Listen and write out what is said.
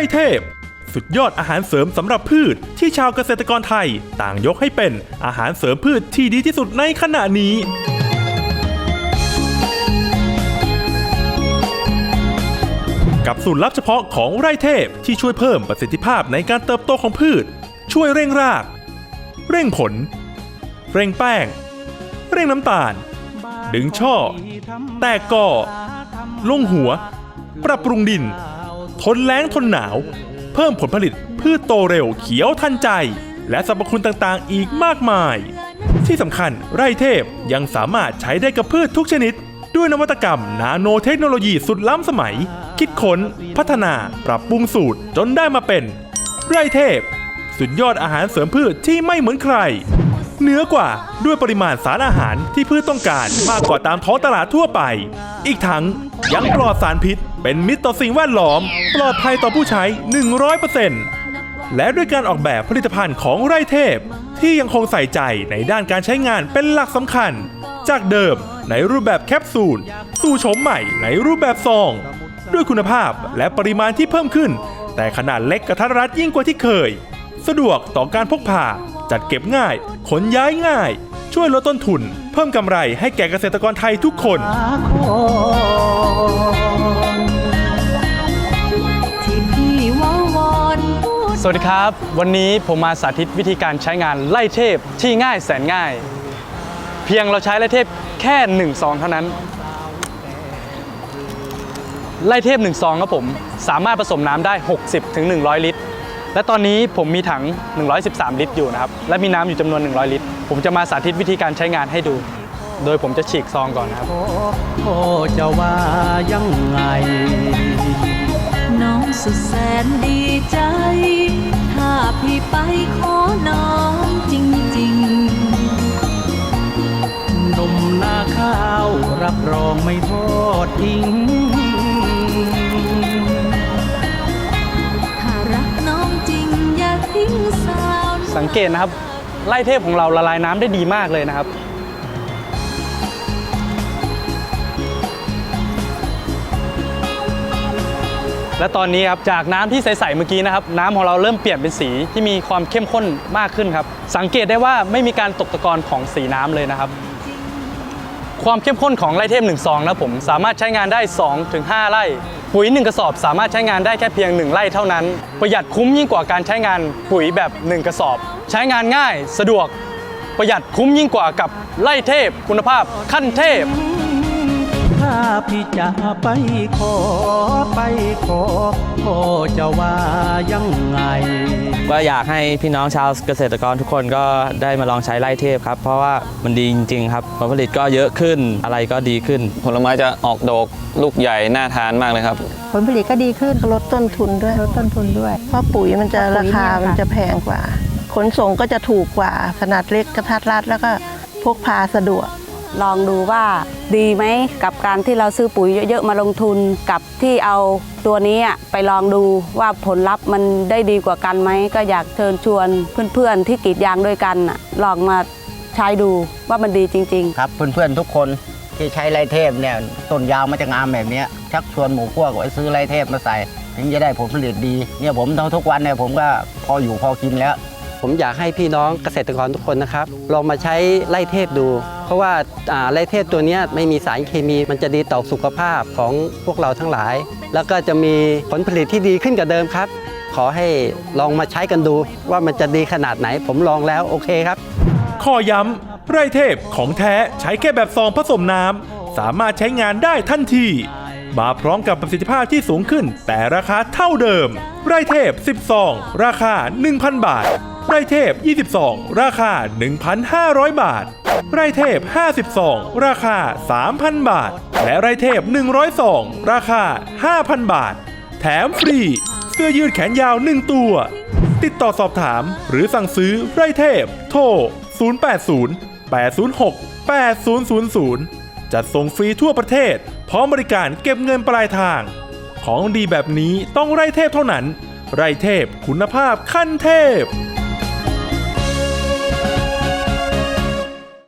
ไรเทพ สุดยอดอาหารเสริมสำหรับพืชที่ชาวเกษตรกรไทย ต่างยกให้เป็นอาหารเสริมพืชที่ดีที่สุดในขณะนี้ กับสูตรลับเฉพาะของไร่เทพที่ช่วยเพิ่มประสิทธิภาพในการเติบโตของพืช ช่วยเร่งราก เร่งผล เร่งแป้ง เร่งน้ำตาล ดึงช่อ แตกกอลงหัว ปรับปรุงดิน ทนแล้งทนหนาว เพิ่มผลผลิตพืชโตเร็วเขียวทันใจ และสรรพคุณต่างๆ อีกมากมาย ที่สำคัญไร่เทพยังสามารถใช้ได้กับพืชทุกชนิด ด้วยนวัตกรรมนาโนเทคโนโลยีสุดล้ำสมัย คิดค้น พัฒนาปรับปรุงสูตรจนได้มาเป็น ไร่เทพ สุดยอดอาหารเสริมพืชที่ไม่เหมือนใคร เนื้อกว่าด้วยปริมาณสารอาหารที่พืชต้องการมากกว่าตามท้องตลาดทั่วไป อีกทั้งยังปลอดสารพิษ เป็นมิตรต่อสิ่งแวดล้อม ปลอดภัยต่อผู้ใช้ 100%และด้วยการออกแบบผลิตภัณฑ์ของไร่เทพ ที่ยังคงใส่ใจในด้านการใช้งานเป็นหลักสำคัญ จากเดิมในรูปแบบแคปซูล สู่โฉมใหม่ในรูปแบบซอง ด้วยคุณภาพและปริมาณที่เพิ่มขึ้น แต่ขนาดเล็กกระทัดรัดยิ่งกว่าที่เคย สะดวกต่อการพกพาจัดเก็บง่าย ขนย้ายง่าย ช่วยลดต้นทุน เพิ่มกำไรให้แก่เกษตรกรไทยทุกคน สวัสดีครับ วันนี้ผมมาสาธิตวิธีการใช้งานไล่เทพที่ง่ายแสนง่าย เพียงเราใช้ไล่เทพแค่1ซองเท่านั้น ไล่เทพ1ซองครับผม สามารถผสมน้ำได้ 60ถึง100 ลิตร และตอนนี้ผมมีถัง 113 ลิตรอยู่นะครับ และมีน้ำอยู่จำนวน 100 ลิตร ผมจะมาสาธิตวิธีการใช้งานให้ดู โดยผมจะฉีกซองก่อนนะครับ โอ้จะว่ายังไง น้องสุดแสนดีใจ ถ้าพี่ไปขอน้องจริงหนุ่มนาข้าวรับรองไม่ทอดทิ้ง สังเกตนะครับไล่เทพของเราละลายน้ำได้ดีมากเลยนะครับและตอนนี้ครับจากน้ำที่ใสๆเมื่อกี้นะครับน้ำของเราเริ่มเปลี่ยนเป็นสีที่มีความเข้มข้นมากขึ้นครับ สังเกตได้ว่าไม่มีการตกตะกอนของสีน้ำเลยนะครับ ความเข้มข้นของไร่เทพ1ซองนะผมสามารถใช้งานได้2-5ถึง5ไร่ปุ๋ย1กระสอบสามารถใช้งานได้แค่เพียง 1 ไร่เท่านั้น ประหยัดคุ้มยิ่งกว่าการใช้งานปุ๋ยแบบ 1 กระสอบ ใช้งานง่ายสะดวกประหยัดคุ้มยิ่งกว่ากับไร่เทพคุณภาพขั้นเทพ ถ้าพี่จะไปขอไปขอพ่อจะว่ายังไง ก็อยากให้พี่น้องชาวเกษตรกรทุกคนก็ได้มาลองใช้ไล่เทพครับ เพราะว่ามันดีจริง ๆ ครับผลผลิตก็เยอะขึ้นอะไรก็ดีขึ้น ผลไม้จะออกดอกลูกใหญ่น่าทานมากเลยครับ ผลผลิตก็ดีขึ้นลดต้นทุนด้วยลดต้นทุนด้วย เพราะปุ๋ยมันจะราคามันจะแพงกว่า ขนส่งก็จะถูกกว่าขนาดเล็กกระทัดรัดแล้วก็พกพาสะดวก ลองดูว่าดีไหมกับการที่เราซื้อปุ๋ยเยอะๆมาลงทุนกับที่เอาตัวนี้ไปลองดูว่าผลลัพธ์มันได้ดีกว่ากันไหมก็อยากเชิญชวนเพื่อนๆที่กรีดยางด้วยกันลองมาใช้ดูว่ามันดีจริง ๆ ครับเพื่อนๆทุกคนที่ใช้ไรเทพเนี่ยต้นยางมันจะงามแบบนี้ชักชวนหมู่พวกไว้ซื้อไรเทพมาใส่ถึงจะได้ผลผลิตดีเนี่ยผมทำทุกวันเนี่ยผมก็พออยู่พอกินแล้ว ผมอยากให้พี่น้องเกษตรกรทุกคนนะครับลองมาใช้ไล่เทพดู เพราะว่าไล่เทพตัวนี้ไม่มีสารเคมีมันจะดีต่อสุขภาพของพวกเราทั้งหลาย แล้วก็จะมีผลผลิตที่ดีขึ้นกว่าเดิมครับ ขอให้ลองมาใช้กันดูว่ามันจะดีขนาดไหน ผมลองแล้วโอเคครับ ข้อย้ำไร่เทพของแท้ใช้แค่แบบซองผสมน้ำสามารถใช้งานได้ทันทีมาพร้อมกับประสิทธิภาพที่สูงขึ้น แต่ราคาเท่าเดิม ไร่เทพ 10 ซอง ราคา 1,000 บาท ไร่เทพ20ซองราคา 1,500 บาท ไร่เทพ50ซองราคา 3,000 บาท และไร่เทพ 100ซองราคา 5,000 บาท แถมฟรี เสื้อยืดแขนยาว 1 ตัว ติดต่อสอบถามหรือสั่งซื้อไร่เทพ โทร 080 806 8000 จัดส่งฟรีทั่วประเทศ พร้อมบริการเก็บเงินปลายทาง ของดีแบบนี้ต้องไร่เทพเท่านั้น ไร่เทพคุณภาพขั้นเทพ